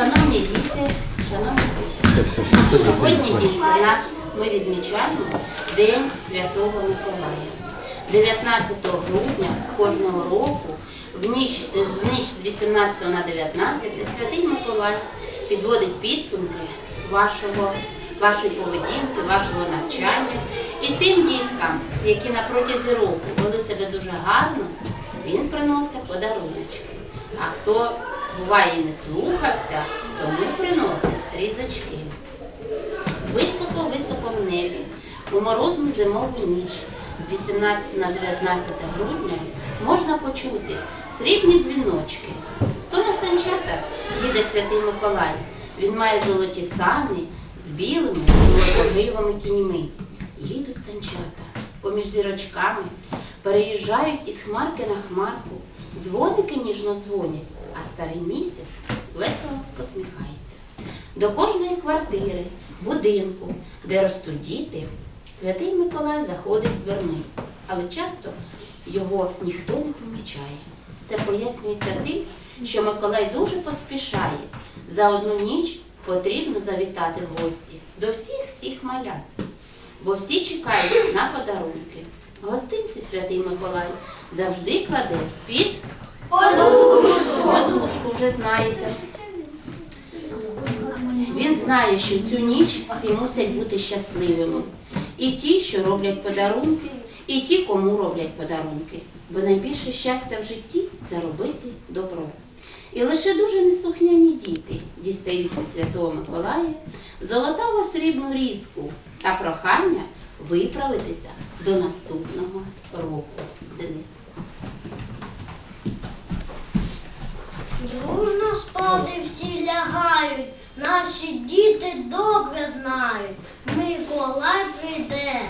Шановні діти, шановні друзі, сьогодні діти, нас ми відмічаємо День Святого Миколая. 19 грудня кожного року, в ніч, в ніч з 18 на 19 Святий Миколай підводить підсумки вашого, вашої поведінки, вашого навчання. І тим діткам, які на протязі року вели себе дуже гарно, він приносить подаруночки. А хто буває не слухався, тому приносить різочки. Високо-високо в небі, у морозну зимову ніч з 18 на 19 грудня можна почути срібні дзвіночки. То на санчатах їде святий Миколай. Він має золоті сани з білими золотогривими кіньми. Їдуть санчата поміж зірочками, переїжджають із хмарки на хмарку, дзвоники ніжно дзвонять, а старий місяць весело посміхається. До кожної квартири, будинку, де ростуть діти, святий Миколай заходить дверми, але часто його ніхто не помічає. Це пояснюється тим, що Миколай дуже поспішає. За одну ніч потрібно завітати в гості до всіх всіх малят, бо всі чекають на подарунки. Гостинці святий Миколай завжди кладе під подушку. Подушку вже знаєте. Він знає, що цю ніч всі мусять бути щасливими. І ті, що роблять подарунки, і ті, кому роблять подарунки. Бо найбільше щастя в житті це робити добро. І лише дуже неслухняні діти дістають від Святого Миколая золотаво срібну різку та прохання виправитися до наступного року. Денис. Дружно спати всі лягають, наші діти добре знають. Миколай прийде.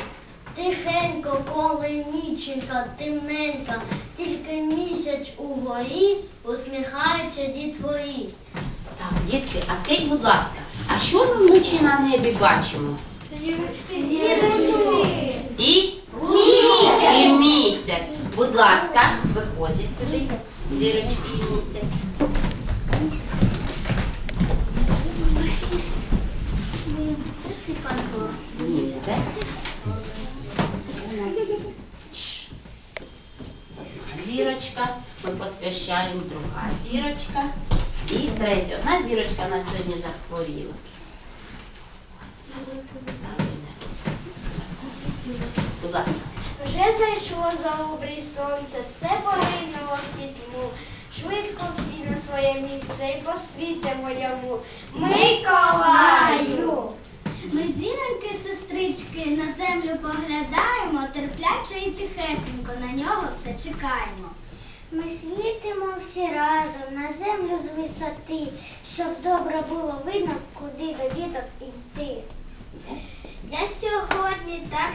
Тихенько, коли ніченька, темненька, тільки місяць угорі усміхаються дітвої. Так, дітки, а скажіть, будь ласка, а що ми вночі на небі бачимо? Зірочки. І і місяць. Будь ласка, виходить сюди. Зірочки місяць. Місяць. Зірочка. Ми посвящаємо друга зірочка. І третя. Одна зірочка у нас сьогодні захворіла. На. Будь ласка. Вже зайшло за обрій сонце, все поринуло в пітьму. Швидко всі на своє місце і посвітимо йому. Миколаю! Ми зіроньки, сестрички, на землю поглядаємо, терпляче і тихесенько на нього все чекаємо. Ми світимо всі разом на землю з висоти, щоб добре було видно, куди до діток йти. Я сьогодні так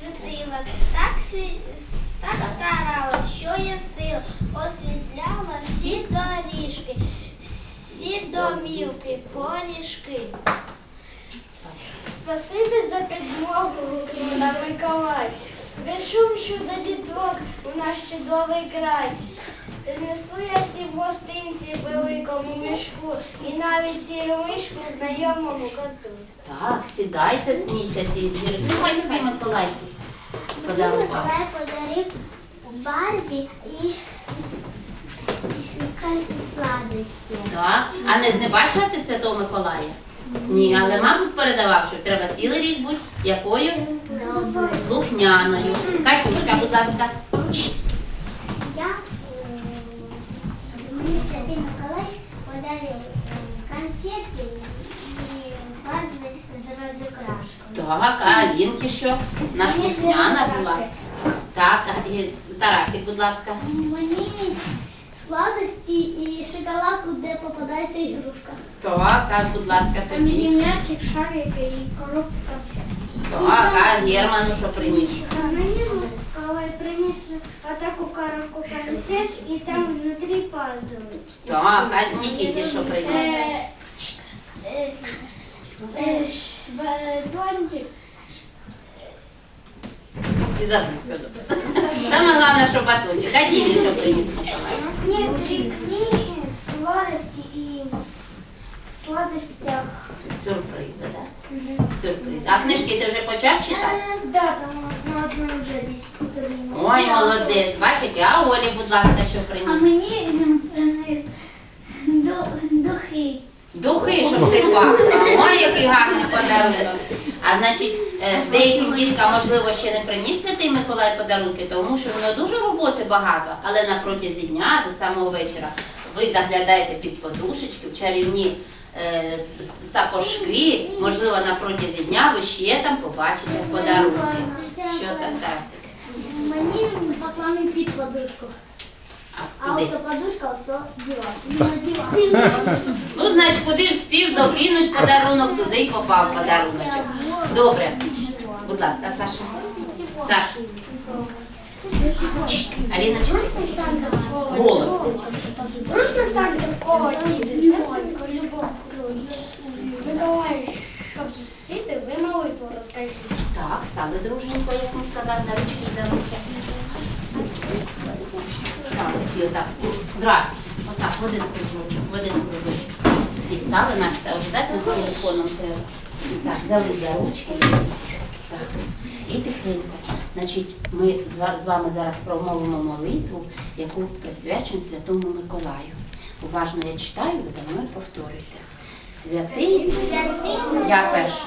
світила, так, так старала, що я сил, освітляла всі доріжки, всі домівки, поріжки. Спасибі за підмогу, на Миколай. Прийшов щодо діток у наш чудовий край. Несу я всі гостинці великому мішку і навіть цілу мишку знайомому коту. Так, сідайте з місяці. Миколай подарував. Миколай подарив Барбі і, і сладості. Так. А не, не бачила ти Святого Миколая? Ні, але мабуть передавав, що треба цілий рік бути якою слухняною. Катюшка, будь ласка. Чш. Я мені Святий Миколай подарив конфетки і фарби з розукрашкою. Так, а Алінки що? На слухняна була. Так, Тарасик, будь ласка. Мені сладості і шоколадку, де попадається ігрушка. Так, а будь ласка, тобі. є м'ячик, шарики і коробка. Так, а Герману що приніс? А мені Миколай приніс таку коробку конфет і там внутрі пазли. Так, а Нікіті що приніс? Е, е, е, батончик. І забувся. Саме головне, що батончик. А Дімі що приніс? Мені три книги, сладості і сладостях. Сюрпризи, так? Сюрпризи. А книжки ти вже почав читати? Е, Да, там на одній вже 10 сторінок. Ой, молодець, бачите, а Олі, будь ласка, що А мені м, духи. Духи, щоб ти пахла. Ой, який гарний подарунок. А значить, е, деяким діткам, можливо, ще не приніс Святий Миколай подарунки, тому що в нього дуже роботи багато, але на протязі дня до самого вечора ви заглядаєте під подушечки в чарівні е, сапожки, можливо, на протязі дня ви ще там побачите подарунки. Що там, Тарсик? Мені поклали під подушку. Ось подушка. Ну, значить, куди вспів докинуть подарунок, туди й попав подаруночок. Добре. Будь ласка, Саша. Саша. Аліночка. Голос. Дружно стати такого діти, любов. Миколаю, щоб зустріти, ви молитву розкажіть. Так, стали друженько, як він сказав, за ручки Стали всі отак. В один кружочок, в один кружочок. Всі стали, нас це обов'язково з телефоном треба. Так, взяли за ручки. Так. І тихенько. Значить, ми з вами зараз промовимо молитву, яку присвячуємо Святому Миколаю. Уважно я читаю, ви за мною повторюйте. Святий, я перша.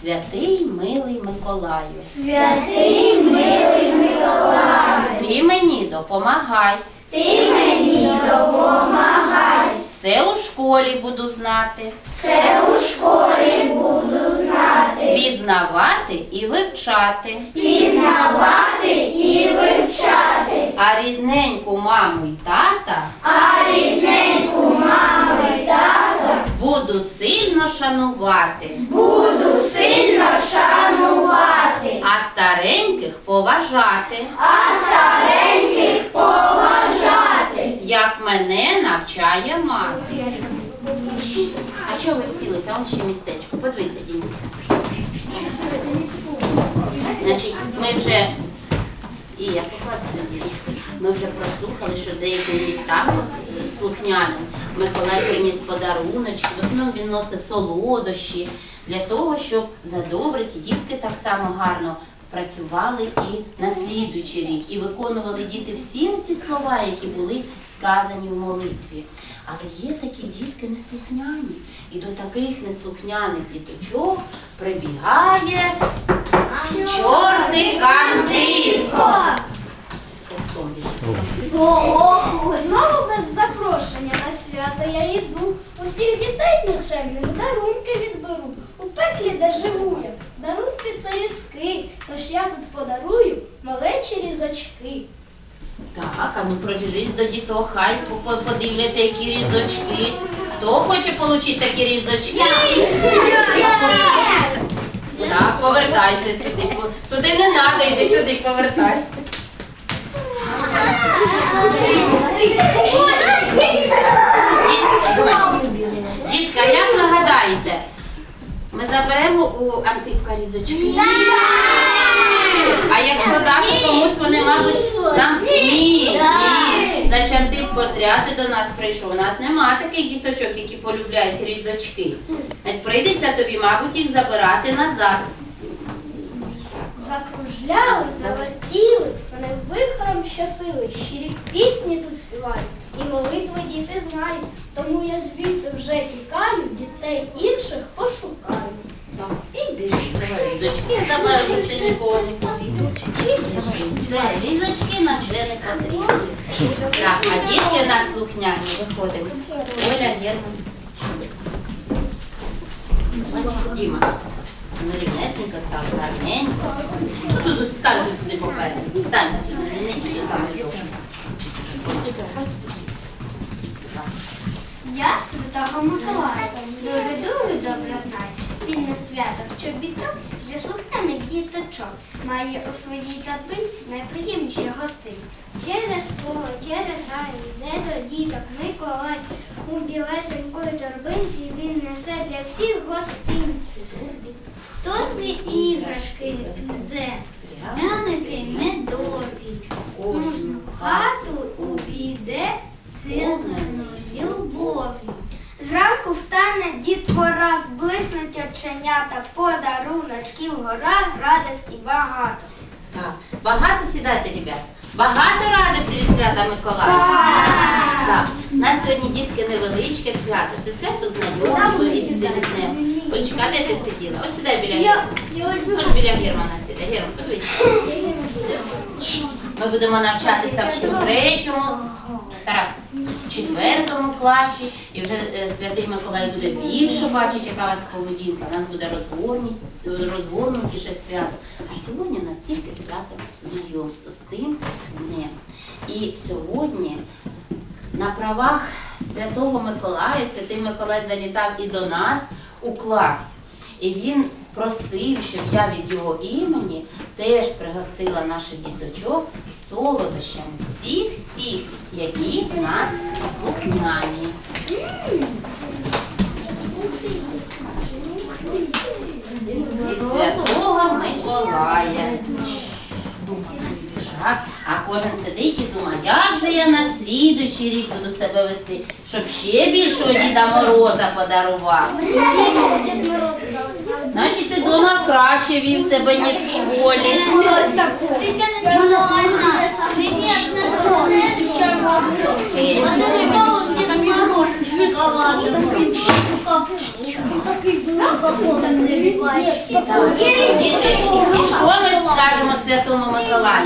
Святий милий Миколаю. Святий милий Миколай, Ти мені допомагай. Ти мені допомагай, Все у школі буду знати. все у школі буду знати, Пізнавати і вивчати. пізнавати і вивчати, А рідненьку маму й тата а рідненьку маму й тата буду сильно шанувати, буду сильно шанувати, а стареньких поважати, а стареньких поважати. Як мене навчає мати. А чого ви всілися? Он ще містечко. Подивіться, Дініска. Значить, ми вже і я покладу цю зірочку. Ми вже прослухали, що деяким діткам слухняним Миколай приніс подаруночки, в основному він носить солодощі для того, щоб задобрити дітки так само гарно працювали і на слідуючий рік, і виконували діти всі ці слова, які були сказані в молитві. Але є такі дітки неслухняні, і до таких неслухняних діточок прибігає чорний кандилко. Ого, знову без запрошення на свято я йду. Усіх дітей нічемних дарунки відберу. У пеклі, де живу я. Дарунки це різки, тож я тут подарую малечі різочки. Так, а ну пробіжись до діток, хай по- по- подивляться, які різочки. Хто хоче отримати такі різочки? Так, повертайся сюди. Туди не треба, йди сюди, повертайся. Дітка, як нагадаєте, ми заберемо у Антипка різочки? А якщо дати комусь, вони, мабуть, там ні, ні. Значить, ти до нас прийшов. У нас нема таких діточок, які полюбляють різочки. Значить, прийдеться тобі, мабуть, їх забирати назад. Закружляли, завертіли, вони вихором щасили, щирі пісні тут співають, і молитви діти знають. Тому я звідси вже тікаю, дітей інших пошукаю. Так, і біжи, давай різочки, забирай, щоб ти нікого не побігав. Все, різочки нам вже не потрібні. Так, а дітки в нас слухняні, виходимо. Оля, Герман, Чулик. Бачиш, Діма, ну рівнесенько став, гарненько. Ну, тут стань сюди попереду, стань сюди, не не саме довше. Я святого Миколая. Заведу ви добре знать. Він свято в чобіток для слухняних діточок. Має у своїй торбинці найприємніші гостинці. Через поле, через рай, йде до діток Миколай. У білесенької торбинці він несе для всіх гостинці. Торбі іграшки везе, пряники медові. Кожну хату блиснуть подаруночків гора, радості багато. Так, багато сідайте, ребят. Багато радості від свята Миколая. Так, у нас сьогодні дітки невеличке свято. Це свято знайомства із цим днем. Олечка, де ти сиділа? Ось сідай біля Германа. Ось біля Германа сідай. Герман, подивись. Ми будемо навчатися в третьому, Тарас, четвертому класі. І вже е, святий Миколай буде більше бачити, яка у вас поведінка. У нас буде розгорнутіше свято. А сьогодні у нас тільки свято знайомства з цим днем. І сьогодні на правах Святого Миколая, Святий Миколай залітав і до нас у клас. І він просив, щоб я від його імені теж пригостила наших діточок солодощами всіх всіх, які в нас слухняні. Від Святого Миколая. А кожен сидить і думає, як же я на слідуючий рік буду себе вести, щоб ще більшого Діда Мороза подарував. Значить, ти вдома краще вів себе, ніж в школі. І що ми скажемо Святому Миколаю?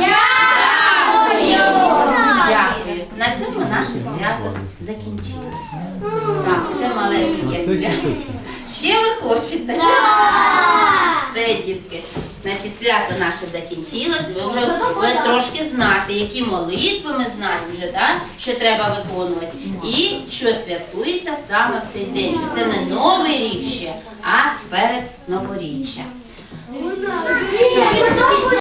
Дякую. На цьому наше свято закінчилося. Так, це маленьке свято. Ще ви хочете? Все, дітки. Значить, свято наше закінчилось. Ви вже ви трошки знаєте, які молитви ми знаємо вже, да? що треба виконувати. І що святкується саме в цей день. Що це не новий рік ще, а перед ви